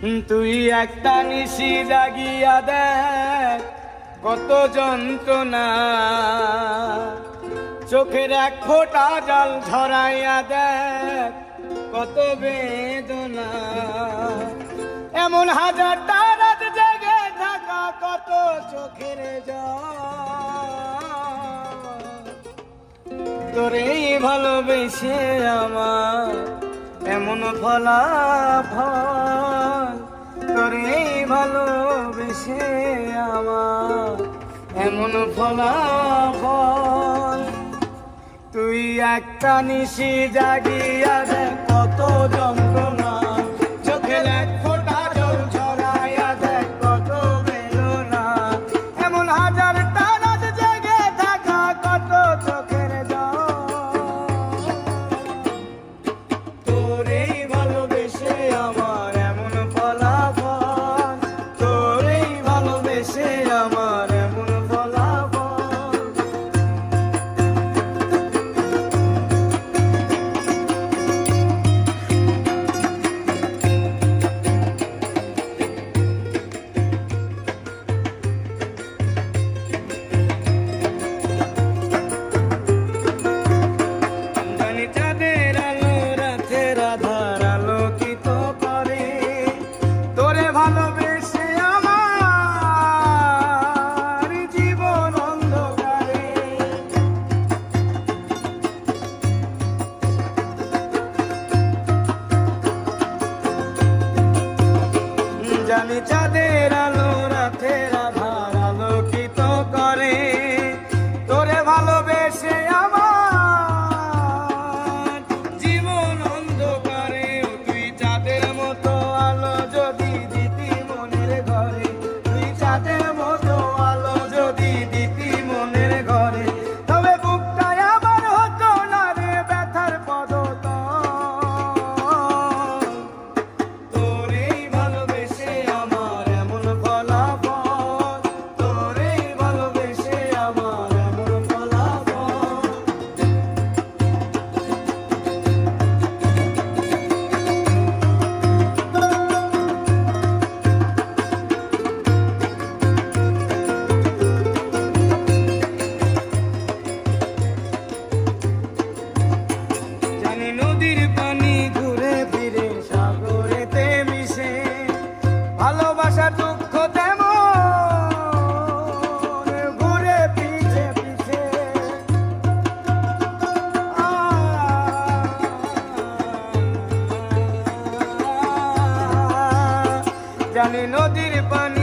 তুই একটা নিশি জাগিয়া দেখ, কত যন্ত্রণা। চোখের এক ফোটা জল ঝরাইয়া দেখ, কত বেদনা। এমন হাজার তারাত জেগে থাকা, কত চোখের তোরেই ভালোবেসে আমার এমন ফলাফল করে ভালোবেসে আমার এমন ফলাফল। তুই একটা নিশি জাগিয়া দেখ কত যন্ত্রণা। চোখে দেখ আমি চাঁদের আলো রাতের জানি নদীর পানি।